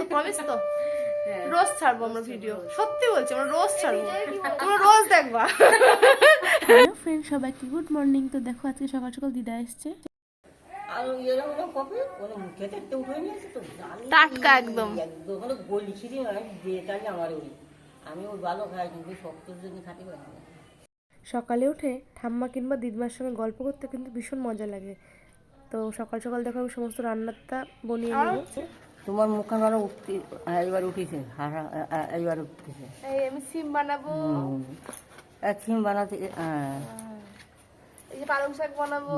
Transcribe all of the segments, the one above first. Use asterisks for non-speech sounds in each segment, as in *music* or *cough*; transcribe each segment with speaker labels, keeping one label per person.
Speaker 1: তো প্রমিস তো?
Speaker 2: হ্যাঁ।
Speaker 1: রোজ ছাড়বো আমরা ভিডিও সত্যি বলছি আমরা রোজ ছাড়বো। তোমরা রোজ দেখবা।
Speaker 3: হ্যালো ফ্রেন্ড সবাইকে গুড মর্নিং তো দেখো আজকে সকাল সকাল দিদা এসছে।
Speaker 1: টাটকা একদম।
Speaker 2: মানে দিয়ে তাহলে আমার ওই। আমি ওই ভালো খাই কিন্তু শক্ত জন্য খাতে পারি না।
Speaker 3: সকালে উঠে ঠাম্মা কিংবা দিদিমার সঙ্গে গল্প করতে কিন্তু ভীষণ মজা লাগে। তো সকাল সকাল দেখো আমি সমস্ত রান্নাটা বনিয়ে নেব।
Speaker 2: তোমার মুখখান ভালো উঠতে এইবার উঠেছে এইবার উঠতেছে।
Speaker 1: এই আমি সিম বানাবো।
Speaker 2: সিম বানাতে হ্যাঁ।
Speaker 1: এই যে পালং শাক বানাবো।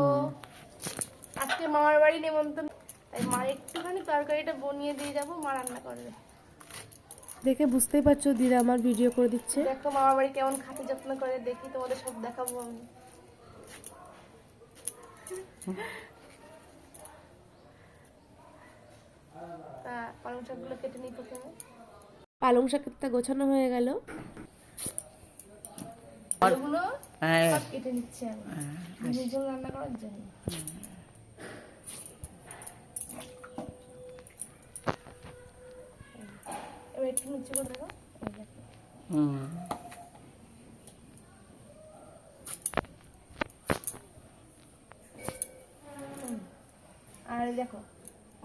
Speaker 1: আজকে মামার বাড়ি নেমন্তন্ন তাই মার একটুখানি তরকারিটা বনিয়ে দিয়ে যাব মা রান্না করবে
Speaker 3: দেখে বুঝতেই পারছ দিদা আমার ভিডিও করে দিচ্ছে।
Speaker 1: দেখো মামার বাড়ি কেমন খাতে যত্ন করে দেখি তোমাদের সব দেখাবো আমি তা পালং শাকগুলো কেটে নিই প্রথমে।
Speaker 3: পালং শাকটা গোছানো হয়ে গেল।
Speaker 1: এগুলো
Speaker 2: হ্যাঁ।
Speaker 1: সব কেটে নিচ্ছি আমি। নিজের রান্না করার জন্য। এবার একটু নিচে করে দেবো।
Speaker 2: হুম।
Speaker 1: আর দেখো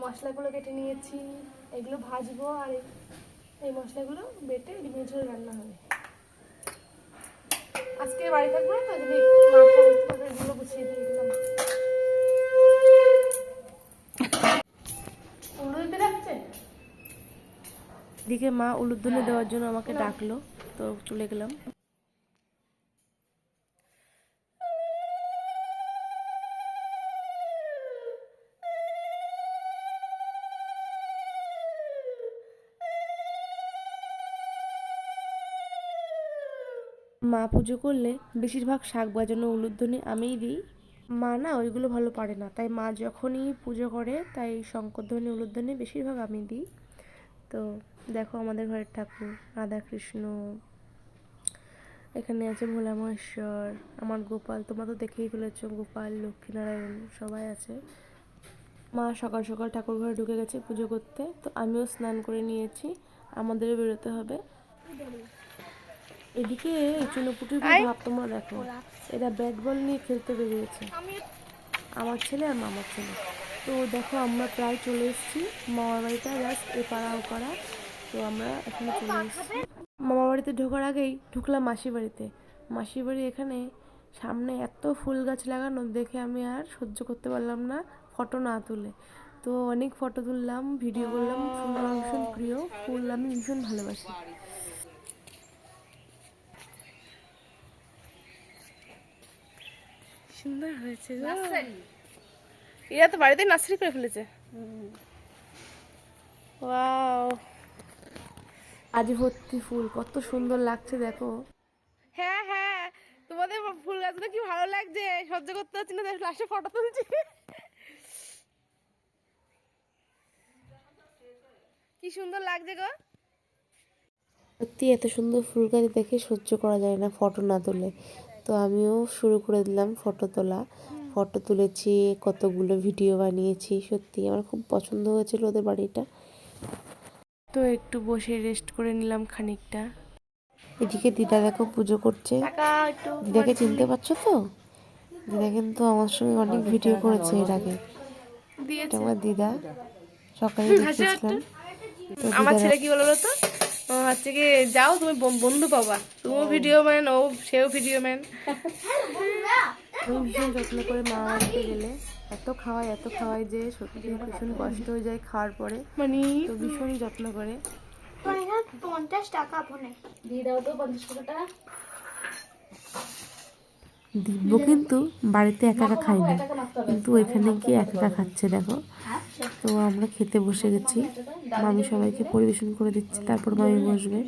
Speaker 1: মশলাগুলো কেটে নিয়েছি, এগুলো ভাজবো আর এই- মশলাগুলো বেটে ডিমের ঝোল রান্না হবে। আজকে বাড়ি থাকব না যদি এগুলো গুছিয়ে দিয়ে দিলাম।
Speaker 3: দিকে মা উলুধ্বনি দেওয়ার জন্য আমাকে ডাকলো, তো চলে গেলাম। মা পুজো করলে বেশিরভাগ শাক বাজানো, উলুধ্বনি আমিই দিই। মা না, ওইগুলো ভালো পারে না। তাই মা যখনই পুজো করে, তাই শঙ্করধ্বনি, উলুধ্বনি বেশিরভাগ আমি দিই। তো দেখো আমাদের ঘরের ঠাকুর, রাধাকৃষ্ণ, এখানে আছে ভোলা মহেশ্বর, আমার গোপাল, তোমরা তো দেখেই ফেলেছো, গোপাল, লক্ষ্মীনারায়ণ, সবাই আছে। মা সকাল সকাল ঠাকুর ঘরে ঢুকে গেছে পুজো করতে। তো আমিও স্নান করে নিয়েছি, আমাদেরও বেরোতে হবে। এদিকে এই চুনোপুটির ভাব তোমরা দেখো। এরা ব্যাট বল নিয়ে খেলতে বেরিয়েছে। আমার ছেলে আর মামার ছেলে। তো দেখো আমরা প্রায় চলে এসেছি মামার বাড়িটা জাস্ট এ পাড়া ও পাড়া। তো আমরা এখানে চলে এসেছি। মামা বাড়িতে ঢোকার আগেই ঢুকলাম মাসির বাড়িতে মাসির বাড়ি এখানে সামনে এত ফুল গাছ লাগানো দেখে আমি আর সহ্য করতে পারলাম না ফটো না তুলে। তো অনেক ফটো তুললাম ভিডিও করলাম ফুল আমার ভীষণ প্রিয় ফুল আমি ভীষণ ভালোবাসি। সুন্দর হয়েছে
Speaker 1: এরা তো বাড়িতে নার্সারি করে ফেলেছে। ওয়াও।
Speaker 3: আজ ভর্তি ফুল কত সুন্দর লাগছে দেখো।
Speaker 1: হ্যাঁ হ্যাঁ তোমাদের ফুল গাছগুলো কি ভালো লাগছে? সহ্য করতে পারছি না তাই লাস্টে ফটো তুলছি। কি সুন্দর লাগছে গো।
Speaker 3: সত্যি এত সুন্দর ফুল গাছ দেখে সহ্য করা যায় না ফটো না তুলে। তো আমিও শুরু করে দিলাম ফটো তোলা। ফটো তুলেছি কতগুলো ভিডিও বানিয়েছি সত্যি আমার খুব পছন্দ হয়েছিল ওদের বাড়িটা। তো একটু বসে রেস্ট করে নিলাম খানিকটা। এদিকে দিদা দেখো পুজো করছে। দিদাকে চিনতে পারছ তো? দিদা কিন্তু আমার সঙ্গে অনেক ভিডিও করেছে এর আগে। আমার দিদা। সকালে দেখেছিলাম।
Speaker 1: আমার ছেলে কি বলো তো? হচ্ছে কি যাও তুমি বন- বন্ধু পাবা। তুমিও ভিডিও ম্যান ও সেও ভিডিও ম্যান
Speaker 3: ভীষণ যত্ন করে মা বাড়িতে গেলে এত খাওয়ায় এত খাওয়ায় যে সত্যি ভীষণ কষ্ট হয়ে যায় খাওয়ার পরে।
Speaker 1: মানে?
Speaker 3: তো ভীষণই যত্ন করে।
Speaker 1: দিয়ে দাও তো পঞ্চাশ টাকাটা।
Speaker 3: দিব্য কিন্তু বাড়িতে একা একা খাই না কিন্তু ওইখানে গিয়ে একা একা খাচ্ছে, দেখো। তো আমরা খেতে বসে গেছি। মামি সবাইকে পরিবেশন করে দিচ্ছি, তারপর মামি বসবে।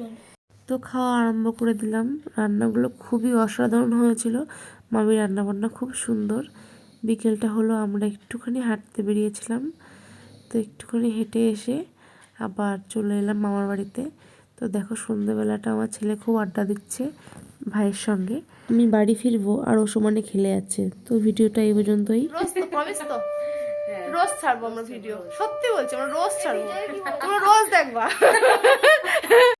Speaker 3: তো খাওয়া আরম্ভ করে দিলাম। রান্নাগুলো খুবই অসাধারণ হয়েছিল। মামি রান্না বান্না খুব সুন্দর। বিকেলটা হলো, আমরা একটুখানি হাঁটতে বেরিয়েছিলাম। তো একটুখানি হেঁটে এসে আবার চলে এলাম মামার বাড়িতে। তো দেখো, সন্ধ্যেবেলাটা আমার ছেলে খুব আড্ডা দিচ্ছে। ভাইয়ের সঙ্গে। আমি বাড়ি ফিরবো আর ও সমানে খেলে যাচ্ছে তো ভিডিওটা এই পর্যন্তই।
Speaker 1: রোজ তো প্রমিস তো।
Speaker 2: হ্যাঁ।
Speaker 1: রোজ ছাড়বো আমরা ভিডিও সত্যি বলছি আমরা রোজ ছাড়বো। *laughs* তোমরা রোজ দেখবা। *laughs*